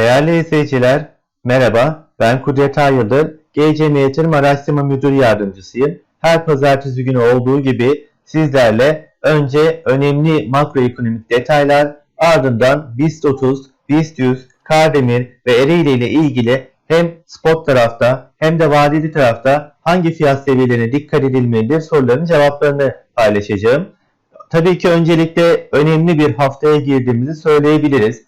Değerli izleyiciler, merhaba. Ben Kudret Ayıldır, GCM Yatırım Araştırma Müdürü Yardımcısıyım. Her pazartesi günü olduğu gibi sizlerle önce önemli makroekonomik detaylar, ardından BIST 30, BIST 100, Kardemir ve Ereğli ile ilgili hem spot tarafta hem de vadeli tarafta hangi fiyat seviyelerine dikkat edilmelidir soruların cevaplarını paylaşacağım. Tabii ki öncelikle önemli bir haftaya girdiğimizi söyleyebiliriz.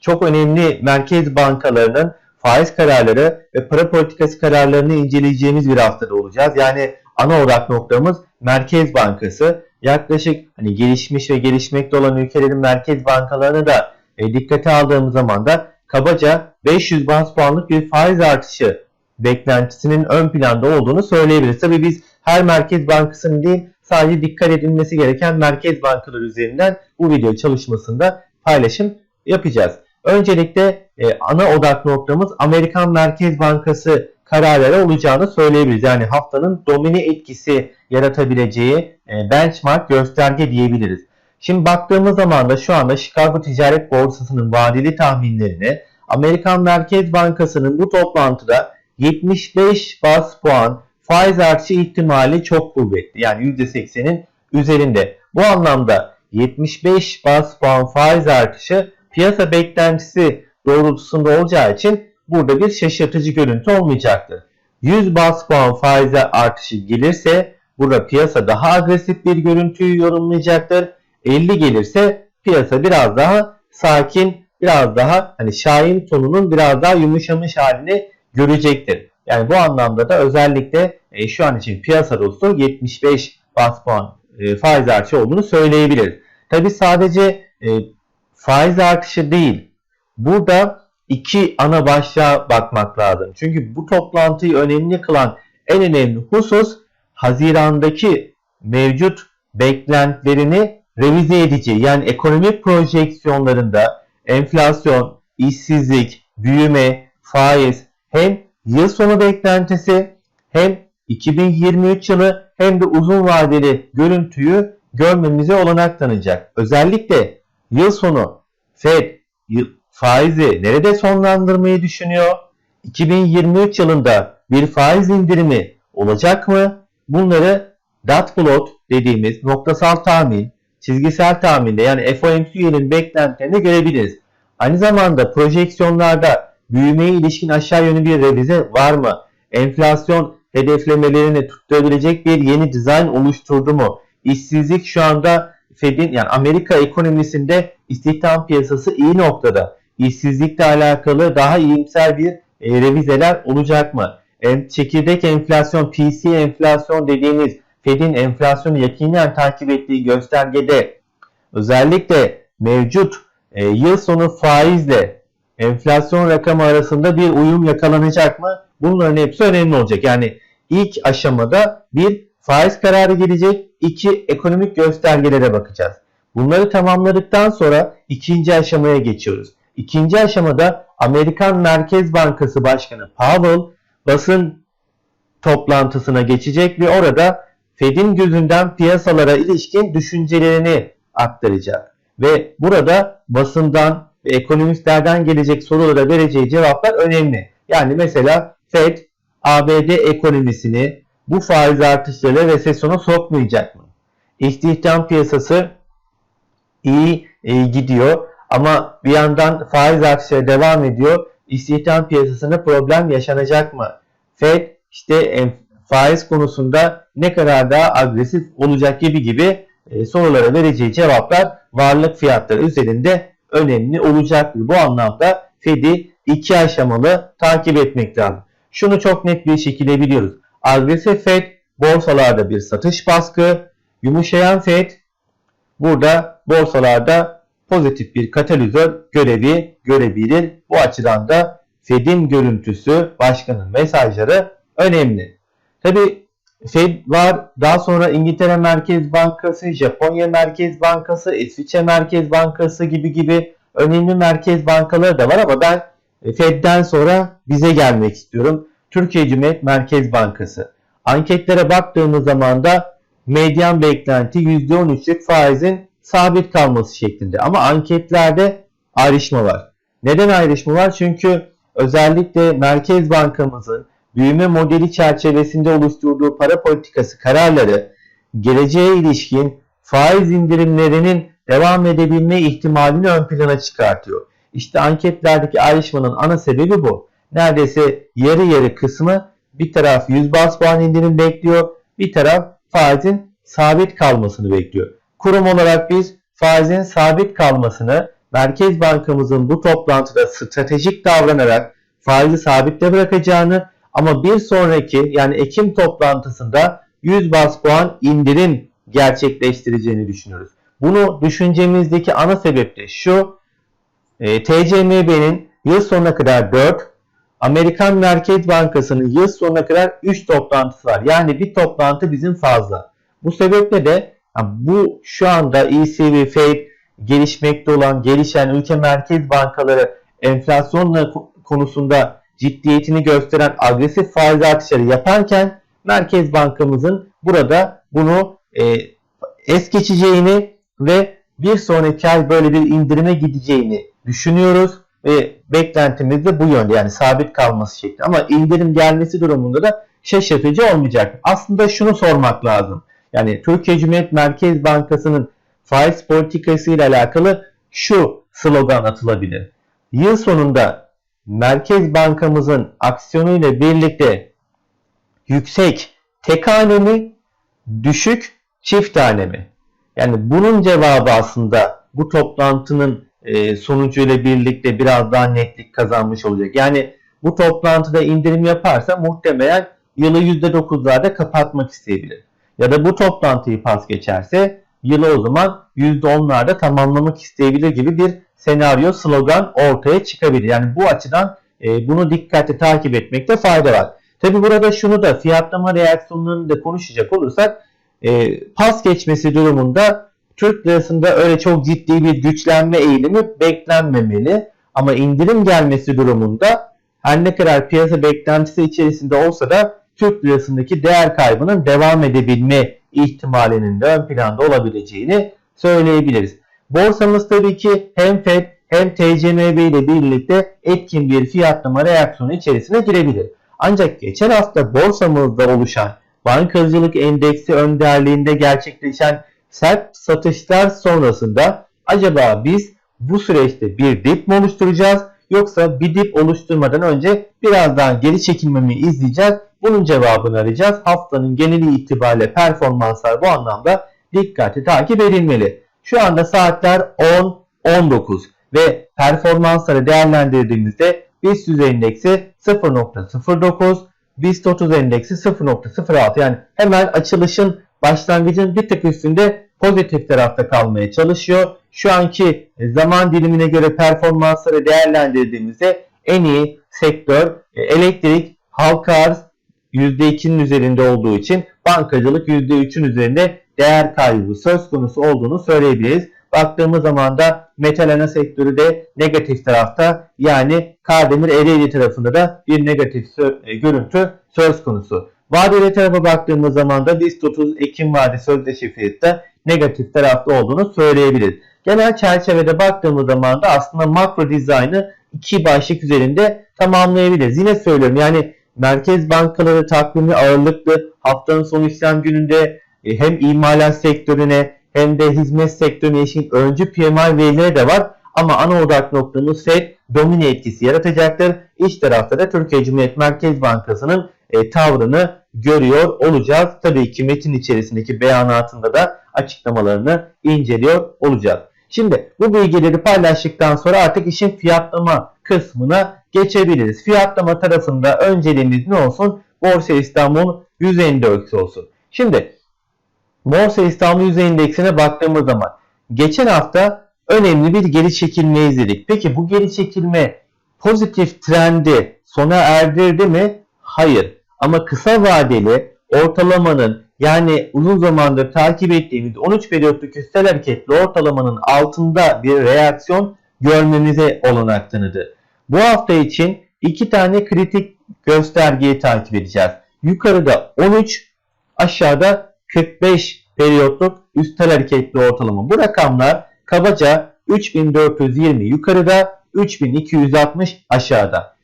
Çok önemli merkez bankalarının faiz kararları ve para politikası kararlarını inceleyeceğimiz bir haftada olacağız. Yani ana odak noktamız Merkez Bankası. Yaklaşık hani gelişmiş ve gelişmekte olan ülkelerin merkez bankalarını da e, dikkate aldığımız zaman da kabaca 500 bas puanlık bir faiz artışı beklentisinin ön planda olduğunu söyleyebiliriz. Tabii biz her merkez bankasının değil sadece dikkat edilmesi gereken merkez bankaları üzerinden bu video çalışmasında paylaşım yapacağız. Öncelikle e, ana odak noktamız Amerikan Merkez Bankası kararları olacağını söyleyebiliriz. Yani haftanın domine etkisi yaratabileceği e, benchmark gösterge diyebiliriz. Şimdi baktığımız zaman da şu anda Chicago Ticaret Borsası'nın vadeli tahminlerini Amerikan Merkez Bankası'nın bu toplantıda 75 bas puan faiz artışı ihtimali çok kuvvetli. Yani %80'in üzerinde. Bu anlamda 75 bas puan faiz artışı piyasa beklentisi doğrultusunda olacağı için burada bir şaşırtıcı görüntü olmayacaktır. 100 bas puan faize artışı gelirse burada piyasa daha agresif bir görüntüyü yorumlayacaktır. 50 gelirse piyasa biraz daha sakin, biraz daha hani şahin tonunun biraz daha yumuşamış halini görecektir. Yani bu anlamda da özellikle e, şu an için piyasa dostu 75 bas puan e, faiz artışı olduğunu söyleyebiliriz. Tabi sadece e, faiz artışı değil. Burada iki ana başlığa bakmak lazım. Çünkü bu toplantıyı önemli kılan en önemli husus Haziran'daki mevcut beklentilerini revize edici. Yani ekonomik projeksiyonlarında enflasyon, işsizlik, büyüme, faiz hem yıl sonu beklentisi hem 2023 yılı hem de uzun vadeli görüntüyü görmemize olanak tanıyacak. Özellikle yıl sonu Fed faizi nerede sonlandırmayı düşünüyor? 2023 yılında bir faiz indirimi olacak mı? Bunları dot plot dediğimiz noktasal tahmin, çizgisel tahminde yani FOMC'nin beklentilerini görebiliriz. Aynı zamanda projeksiyonlarda büyümeye ilişkin aşağı yönlü bir revize var mı? Enflasyon hedeflemelerini tutturabilecek bir yeni dizayn oluşturdu mu? İşsizlik şu anda Fed'in yani Amerika ekonomisinde istihdam piyasası iyi noktada. İşsizlikle alakalı daha iyimser bir e, revizeler olacak mı? E, çekirdek enflasyon, PC enflasyon dediğimiz Fed'in enflasyonu yakinen takip ettiği göstergede özellikle mevcut e, yıl sonu faizle enflasyon rakamı arasında bir uyum yakalanacak mı? Bunların hepsi önemli olacak. Yani ilk aşamada bir faiz kararı gelecek, iki ekonomik göstergelere bakacağız. Bunları tamamladıktan sonra ikinci aşamaya geçiyoruz. İkinci aşamada Amerikan Merkez Bankası Başkanı Powell basın toplantısına geçecek ve orada Fed'in gözünden piyasalara ilişkin düşüncelerini aktaracak. Ve burada basından ve ekonomistlerden gelecek sorulara vereceği cevaplar önemli. Yani mesela Fed ABD ekonomisini bu faiz artışlarıyla resesyona sokmayacak mı? İstihdam piyasası iyi e, gidiyor ama bir yandan faiz artışları devam ediyor. İstihdam piyasasında problem yaşanacak mı? Fed işte faiz konusunda ne kadar daha agresif olacak gibi gibi e, sorulara vereceği cevaplar varlık fiyatları üzerinde önemli olacaktır. Bu anlamda Fed'i iki aşamalı takip etmek lazım. Şunu çok net bir şekilde biliyoruz. Agresif Fed borsalarda bir satış baskı, yumuşayan Fed burada borsalarda pozitif bir katalizör görevi görebilir. Bu açıdan da Fed'in görüntüsü, başkanın mesajları önemli. Tabi Fed var, daha sonra İngiltere Merkez Bankası, Japonya Merkez Bankası, İsviçre Merkez Bankası gibi gibi önemli merkez bankaları da var ama ben Fed'den sonra bize gelmek istiyorum. Türkiye Cumhuriyet Merkez Bankası. Anketlere baktığımız zaman da medyan beklenti %13'lük faizin sabit kalması şeklinde. Ama anketlerde ayrışma var. Neden ayrışma var? Çünkü özellikle Merkez Bankamızın büyüme modeli çerçevesinde oluşturduğu para politikası kararları geleceğe ilişkin faiz indirimlerinin devam edebilme ihtimalini ön plana çıkartıyor. İşte anketlerdeki ayrışmanın ana sebebi bu. Neredeyse yarı yarı kısmı bir taraf 100 bas puan indirim bekliyor, bir taraf faizin sabit kalmasını bekliyor. Kurum olarak biz faizin sabit kalmasını Merkez Bankamızın bu toplantıda stratejik davranarak faizi sabitte bırakacağını ama bir sonraki yani Ekim toplantısında 100 bas puan indirim gerçekleştireceğini düşünüyoruz. Bunu düşüncemizdeki ana sebep de şu. E, TCMB'nin yıl sonuna kadar 4, Amerikan Merkez Bankası'nın yıl sonuna kadar 3 toplantısı var. Yani bir toplantı bizim fazla. Bu sebeple de yani bu şu anda ECB, Fed gelişmekte olan, gelişen ülke merkez bankaları enflasyonla konusunda ciddiyetini gösteren agresif faiz artışları yaparken Merkez Bankamızın burada bunu e, es geçeceğini ve bir sonraki ay böyle bir indirime gideceğini düşünüyoruz ve beklentimiz de bu yönde yani sabit kalması şekli. Ama indirim gelmesi durumunda da şaşırtıcı olmayacak. Aslında şunu sormak lazım. Yani Türkiye Cumhuriyet Merkez Bankası'nın faiz politikası ile alakalı şu slogan atılabilir. Yıl sonunda Merkez Bankamızın aksiyonuyla birlikte yüksek tek hane mi, düşük çift tane mi? Yani bunun cevabı aslında bu toplantının e, sonucuyla birlikte biraz daha netlik kazanmış olacak. Yani bu toplantıda indirim yaparsa muhtemelen yılı %9'larda kapatmak isteyebilir. Ya da bu toplantıyı pas geçerse yılı o zaman %10'larda tamamlamak isteyebilir gibi bir senaryo, slogan ortaya çıkabilir. Yani bu açıdan e, bunu dikkatli takip etmekte fayda var. Tabi burada şunu da fiyatlama reaksiyonlarını da konuşacak olursak e, pas geçmesi durumunda Türk lirasında öyle çok ciddi bir güçlenme eğilimi beklenmemeli. Ama indirim gelmesi durumunda her ne kadar piyasa beklentisi içerisinde olsa da Türk lirasındaki değer kaybının devam edebilme ihtimalinin de ön planda olabileceğini söyleyebiliriz. Borsamız tabii ki hem FED hem TCMB ile birlikte etkin bir fiyatlama reaksiyonu içerisine girebilir. Ancak geçen hafta borsamızda oluşan bankacılık endeksi önderliğinde gerçekleşen sert satışlar sonrasında acaba biz bu süreçte bir dip mi oluşturacağız yoksa bir dip oluşturmadan önce birazdan geri çekilmemi izleyeceğiz. Bunun cevabını arayacağız. Haftanın geneli itibariyle performanslar bu anlamda dikkatli takip edilmeli. Şu anda saatler 10-19 ve performansları değerlendirdiğimizde BIST endeksi 0.09, BIST 30 endeksi 0.06 yani hemen açılışın başlangıcın bir tık üstünde pozitif tarafta kalmaya çalışıyor. Şu anki zaman dilimine göre performansları değerlendirdiğimizde en iyi sektör e, elektrik, halka arz %2'nin üzerinde olduğu için bankacılık %3'ün üzerinde değer kaybı söz konusu olduğunu söyleyebiliriz. Baktığımız zaman da metal ana sektörü de negatif tarafta yani Kardemir Ereğli tarafında da bir negatif e, görüntü söz konusu. Vadeli tarafa baktığımız zaman da BIST 30 Ekim vade sözleşi fiyatta negatif tarafta olduğunu söyleyebiliriz. Genel çerçevede baktığımız zaman da aslında makro dizaynı iki başlık üzerinde tamamlayabiliriz. Yine söylüyorum yani merkez bankaları takvimi ağırlıklı haftanın son işlem gününde e, hem imalat sektörüne hem de hizmet sektörüne ilişkin öncü PMI verileri de var. Ama ana odak noktamız FED domine etkisi yaratacaktır. İç tarafta da Türkiye Cumhuriyet Merkez Bankası'nın e, tavrını görüyor olacağız. Tabii ki metin içerisindeki beyanatında da açıklamalarını inceliyor olacağız. Şimdi bu bilgileri paylaştıktan sonra artık işin fiyatlama kısmına geçebiliriz. Fiyatlama tarafında önceliğimiz ne olsun? Borsa İstanbul 100 endeksi olsun. Şimdi Borsa İstanbul 100 endeksine baktığımız zaman geçen hafta önemli bir geri çekilme izledik. Peki bu geri çekilme pozitif trendi sona erdirdi mi? Hayır. Ama kısa vadeli ortalamanın yani uzun zamandır takip ettiğimiz 13 periyotluk üstel hareketli ortalamanın altında bir reaksiyon görmemize olanak tanıdı. Bu hafta için iki tane kritik göstergeyi takip edeceğiz. Yukarıda 13, aşağıda 45 periyotluk üstel hareketli ortalama. Bu rakamlar kabaca 3420 yukarıda 3260 aşağıda.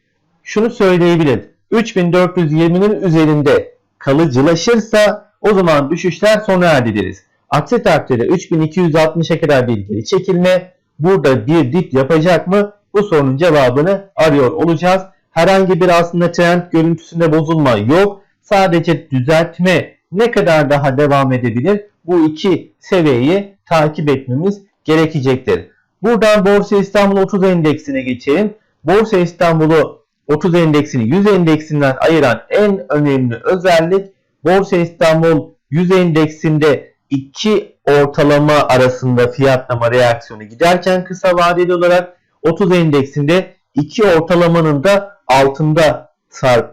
Şunu söyleyebiliriz. 3420'nin üzerinde kalıcılaşırsa o zaman düşüşler sona erdi deriz. Aksi takdirde 3260'a kadar bir geri çekilme burada bir dip yapacak mı? Bu sorunun cevabını arıyor olacağız. Herhangi bir aslında trend görüntüsünde bozulma yok. Sadece düzeltme ne kadar daha devam edebilir? Bu iki seviyeyi takip etmemiz gerekecektir. Buradan Borsa İstanbul 30 endeksine geçelim. Borsa İstanbul'u 30 endeksini 100 endeksinden ayıran en önemli özellik Borsa İstanbul 100 endeksinde iki ortalama arasında fiyatlama reaksiyonu giderken kısa vadeli olarak 30 endeksinde iki ortalamanın da altında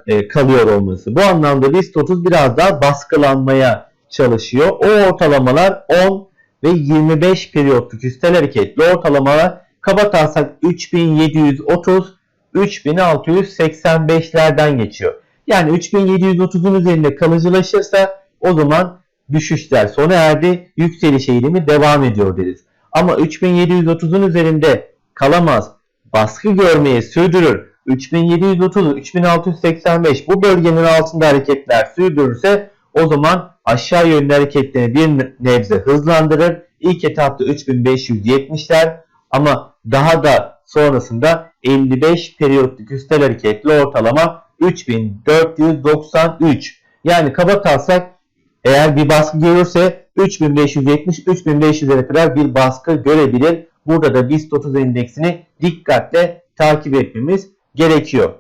e, kalıyor olması. Bu anlamda BIST 30 biraz daha baskılanmaya çalışıyor. O ortalamalar 10 ve 25 periyotluk üstel hareketli ortalamalar kabataslak 3730 3685'lerden geçiyor. Yani 3730'un üzerinde kalıcılaşırsa o zaman düşüşler sona erdi. Yükseliş eğilimi devam ediyor deriz. Ama 3730'un üzerinde kalamaz. Baskı görmeye sürdürür. 3730, 3685 bu bölgenin altında hareketler sürdürürse o zaman aşağı yönlü hareketlerini bir nebze hızlandırır. İlk etapta 3570'ler ama daha da sonrasında 55 periyotluk üstel hareketli ortalama 3493. Yani kaba taslak eğer bir baskı görürse 3570-3500'lere kadar bir baskı görebilir. Burada da BIST 30 endeksini dikkatle takip etmemiz gerekiyor.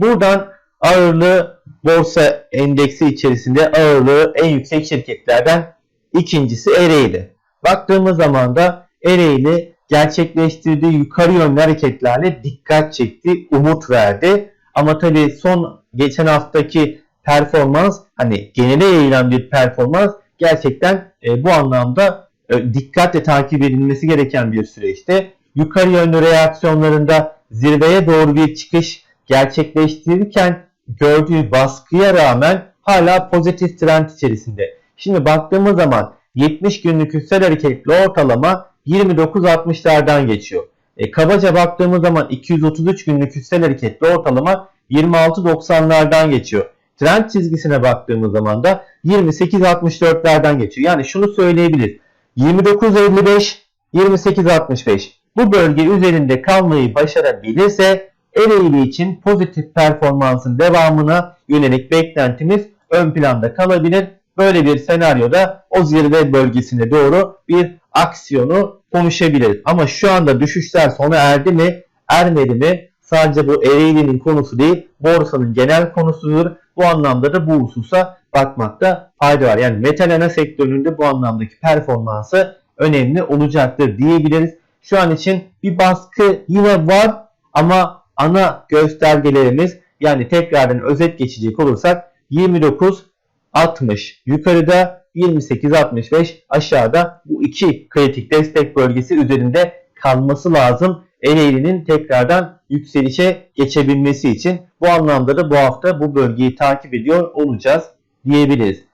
Buradan ağırlığı borsa endeksi içerisinde ağırlığı en yüksek şirketlerden ikincisi Ereğli. Baktığımız zaman da Ereğli gerçekleştirdiği yukarı yönlü hareketlerle dikkat çekti, umut verdi. Ama tabii son geçen haftaki performans hani genele yayılan bir performans gerçekten e, bu anlamda e, dikkatle takip edilmesi gereken bir süreçte. Yukarı yönlü reaksiyonlarında zirveye doğru bir çıkış gerçekleştirirken gördüğü baskıya rağmen hala pozitif trend içerisinde. Şimdi baktığımız zaman 70 günlük üstel hareketli ortalama 29.60'lardan geçiyor. E, kabaca baktığımız zaman 233 günlük üstel hareketli ortalama 26.90'lardan geçiyor. Trend çizgisine baktığımız zaman da 28.64'lerden geçiyor. Yani şunu söyleyebiliriz. 29.55, 28.65 bu bölge üzerinde kalmayı başarabilirse Ereğli için pozitif performansın devamına yönelik beklentimiz ön planda kalabilir. Böyle bir senaryoda o zirve bölgesine doğru bir aksiyonu konuşabiliriz. Ama şu anda düşüşler sona erdi mi, ermedi mi? Sadece bu Ereğli'nin konusu değil, borsanın genel konusudur. Bu anlamda da bu hususa bakmakta fayda var. Yani metal ana sektöründe bu anlamdaki performansı önemli olacaktır diyebiliriz. Şu an için bir baskı yine var ama ana göstergelerimiz yani tekrardan özet geçecek olursak 29 60 yukarıda 28 65 aşağıda bu iki kritik destek bölgesi üzerinde kalması lazım. Ereğli'nin tekrardan yükselişe geçebilmesi için bu anlamda da bu hafta bu bölgeyi takip ediyor olacağız diyebiliriz.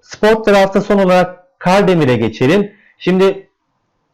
Spot tarafta son olarak Kardemir'e geçelim. Şimdi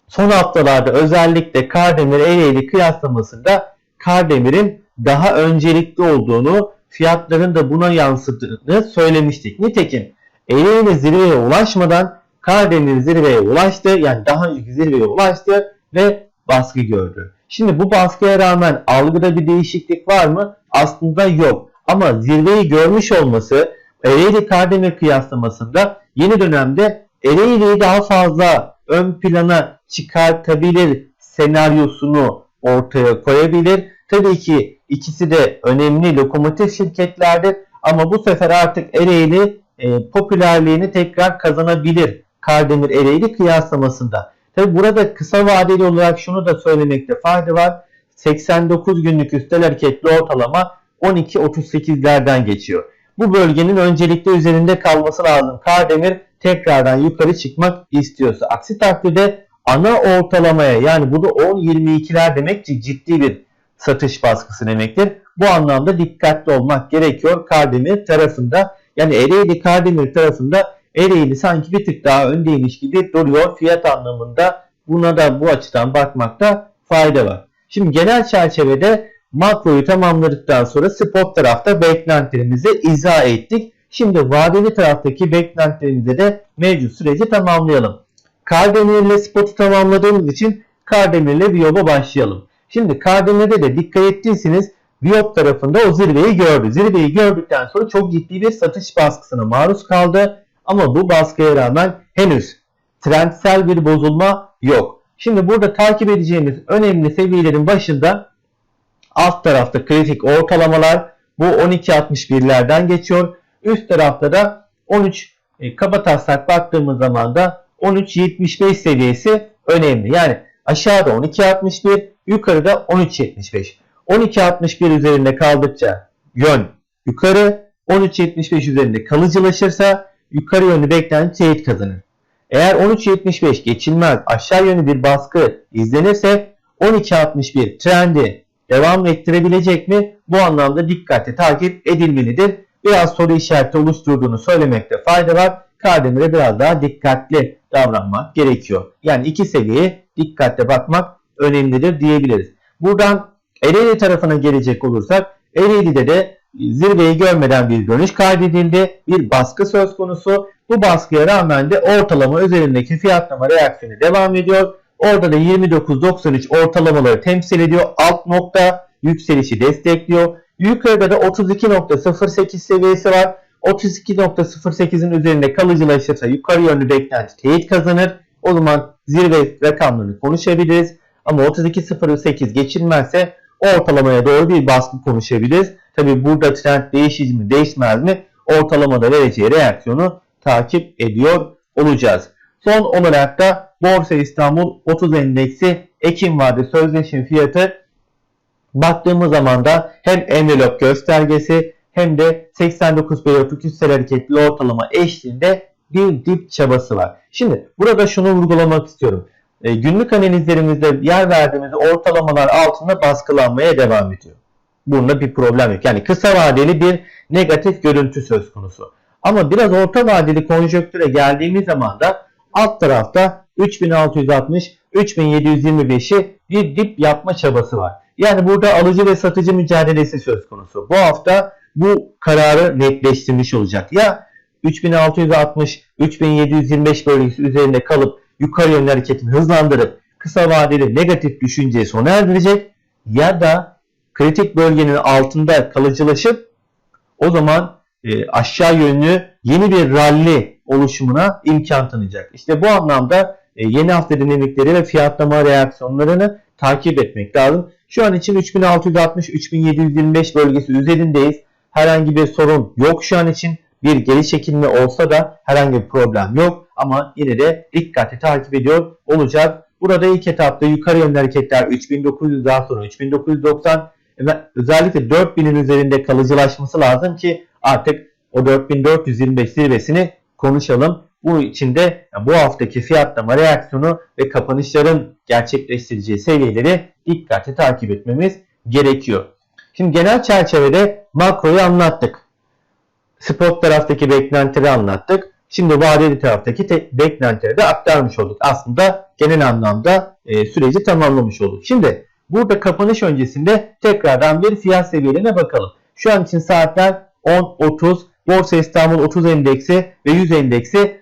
son haftalarda özellikle Kardemir Ereğli kıyaslamasında Kardemir'in daha öncelikli olduğunu, fiyatların da buna yansıdığını söylemiştik. Nitekim Ereğli zirveye ulaşmadan Kardemir zirveye ulaştı. Yani daha önceki zirveye ulaştı ve baskı gördü. Şimdi bu baskıya rağmen algıda bir değişiklik var mı? Aslında yok. Ama zirveyi görmüş olması Ereğli Kardemir kıyaslamasında yeni dönemde Ereğli'yi daha fazla ön plana çıkartabilir senaryosunu ortaya koyabilir. Tabii ki ikisi de önemli lokomotif şirketlerdir ama bu sefer artık Ereğli e, popülerliğini tekrar kazanabilir Kardemir Ereğli kıyaslamasında. Tabi burada kısa vadeli olarak şunu da söylemekte fayda var. 89 günlük üstel hareketli ortalama 12.38'lerden geçiyor. Bu bölgenin öncelikle üzerinde kalması lazım. Kardemir tekrardan yukarı çıkmak istiyorsa. Aksi takdirde ana ortalamaya yani bu da 10-22'ler demek ki ciddi bir satış baskısı demektir. Bu anlamda dikkatli olmak gerekiyor Kardemir tarafında. Yani Ereğli Kardemir tarafında Ereğli sanki bir tık daha öndeymiş gibi duruyor fiyat anlamında. Buna da bu açıdan bakmakta fayda var. Şimdi genel çerçevede makroyu tamamladıktan sonra spot tarafta beklentilerimizi izah ettik. Şimdi vadeli taraftaki beklentilerimizi de mevcut süreci tamamlayalım. Kardemir ile spotu tamamladığımız için Kardemir ile Viyop'a başlayalım. Şimdi Kardemir'de de dikkat ettiyseniz Viyop tarafında o zirveyi gördü. Zirveyi gördükten sonra çok ciddi bir satış baskısına maruz kaldı. Ama bu baskıya rağmen henüz trendsel bir bozulma yok. Şimdi burada takip edeceğimiz önemli seviyelerin başında alt tarafta kritik ortalamalar bu 12.61'lerden geçiyor. Üst tarafta da 13 e, kaba baktığımız zaman da 13.75 seviyesi önemli. Yani aşağıda 12.61 yukarıda 13.75. 12.61 üzerinde kaldıkça yön yukarı 13.75 üzerinde kalıcılaşırsa yukarı yönlü beklenti teyit kazanır. Eğer 13.75 geçilmez aşağı yönlü bir baskı izlenirse 12.61 trendi devam ettirebilecek mi? Bu anlamda dikkatli takip edilmelidir. Biraz soru işareti oluşturduğunu söylemekte fayda var. Kardemir'e biraz daha dikkatli davranmak gerekiyor. Yani iki seviyeye dikkatle bakmak önemlidir diyebiliriz. Buradan Ereğli tarafına gelecek olursak Ereğli'de de zirveyi görmeden bir dönüş kaydedildi. Bir baskı söz konusu. Bu baskıya rağmen de ortalama üzerindeki fiyatlama reaksiyonu devam ediyor. Orada da 29.93 ortalamaları temsil ediyor. Alt nokta yükselişi destekliyor. Yukarıda da 32.08 seviyesi var. 32.08'in üzerinde kalıcılaşırsa yukarı yönlü beklenti teyit kazanır. O zaman zirve rakamlarını konuşabiliriz. Ama 32.08 geçilmezse ortalamaya doğru bir baskı konuşabiliriz. Tabi burada trend değişir mi değişmez mi ortalamada vereceği reaksiyonu takip ediyor olacağız. Son olarak da Borsa İstanbul 30 endeksi Ekim vade sözleşme fiyatı baktığımız zaman da hem envelop göstergesi hem de 89 periyotlu küsel hareketli ortalama eşliğinde bir dip çabası var. Şimdi burada şunu vurgulamak istiyorum. E, günlük analizlerimizde yer verdiğimiz ortalamalar altında baskılanmaya devam ediyor. Bunda bir problem yok. Yani kısa vadeli bir negatif görüntü söz konusu. Ama biraz orta vadeli konjöktüre geldiğimiz zaman da alt tarafta 3660 3725'i bir dip yapma çabası var. Yani burada alıcı ve satıcı mücadelesi söz konusu. Bu hafta bu kararı netleştirmiş olacak. Ya 3660 3725 bölgesi üzerinde kalıp yukarı yönlü hareketini hızlandırıp kısa vadeli negatif düşünceyi sona erdirecek ya da kritik bölgenin altında kalıcılaşıp o zaman e, aşağı yönlü yeni bir rally oluşumuna imkan tanıyacak. İşte bu anlamda e, yeni hafta dinamikleri ve fiyatlama reaksiyonlarını takip etmek lazım. Şu an için 3660-3725 bölgesi üzerindeyiz. Herhangi bir sorun yok şu an için. Bir geri çekilme olsa da herhangi bir problem yok. Ama yine de dikkatli takip ediyor olacağız. Burada ilk etapta yukarı yönlü hareketler 3900 daha sonra 3990 ve özellikle 4000'in üzerinde kalıcılaşması lazım ki artık o 4425 zirvesini konuşalım. Bu için de bu haftaki fiyatlama reaksiyonu ve kapanışların gerçekleştireceği seviyeleri dikkatli takip etmemiz gerekiyor. Şimdi genel çerçevede makroyu anlattık. Spot taraftaki beklentileri anlattık. Şimdi vadeli taraftaki beklentileri de aktarmış olduk. Aslında genel anlamda e, süreci tamamlamış olduk. Şimdi burada kapanış öncesinde tekrardan bir fiyat seviyelerine bakalım. Şu an için saatler 10.30 Borsa İstanbul 30 endeksi ve 100 endeksi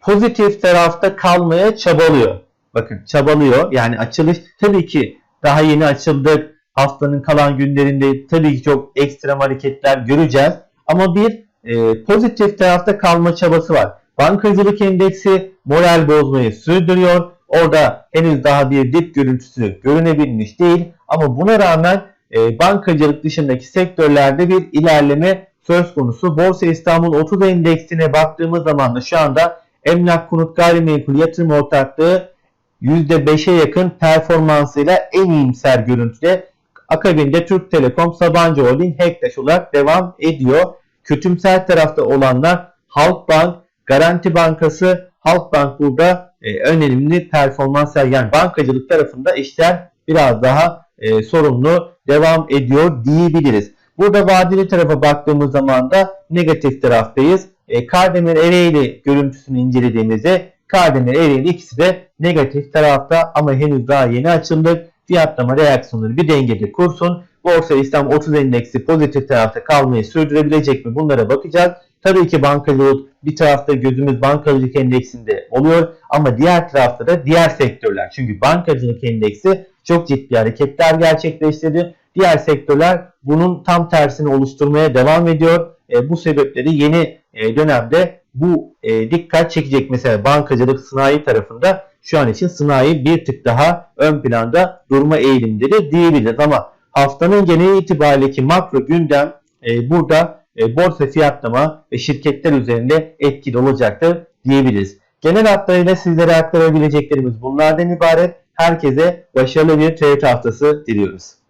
pozitif tarafta kalmaya çabalıyor. Bakın çabalıyor. Yani açılış tabii ki daha yeni açıldık. Haftanın kalan günlerinde tabii ki çok ekstrem hareketler göreceğiz. Ama bir e, pozitif tarafta kalma çabası var. Bankacılık endeksi moral bozmayı sürdürüyor. Orada henüz daha bir dip görüntüsü görünebilmiş değil. Ama buna rağmen e, bankacılık dışındaki sektörlerde bir ilerleme söz konusu. Borsa İstanbul 30 endeksine baktığımız zaman da şu anda emlak konut gayrimenkul yatırım ortaklığı %5'e yakın performansıyla en iyimser görüntüde. Akabinde Türk Telekom, Sabancı Holding, Hektaş olarak devam ediyor. Kötümser tarafta olanlar Halkbank, Garanti Bankası, Halkbank burada e, önemli performans sergileyen bankacılık tarafında işler biraz daha e, sorumlu devam ediyor diyebiliriz. Burada vadeli tarafa baktığımız zaman da negatif taraftayız. E, Kardemir Ereğli görüntüsünü incelediğimizde Kardemir Ereğli ikisi de negatif tarafta ama henüz daha yeni açıldık. Fiyatlama reaksiyonları bir dengede kursun. Borsa İslam 30 endeksi pozitif tarafta kalmayı sürdürebilecek mi? Bunlara bakacağız. Tabii ki bankacılık bir tarafta gözümüz bankacılık endeksinde oluyor ama diğer tarafta da diğer sektörler. Çünkü bankacılık endeksi çok ciddi hareketler gerçekleştirdi. Diğer sektörler bunun tam tersini oluşturmaya devam ediyor. E, bu sebepleri yeni e, dönemde bu e, dikkat çekecek. Mesela bankacılık sanayi tarafında şu an için sanayi bir tık daha ön planda durma eğilimleri diyebiliriz. Ama haftanın genel itibariyle makro gündem e, burada e, borsa fiyatlama ve şirketler üzerinde etkili olacaktır diyebiliriz. Genel hatlarıyla sizlere aktarabileceklerimiz bunlardan ibaret. Herkese başarılı bir trade haftası diliyoruz.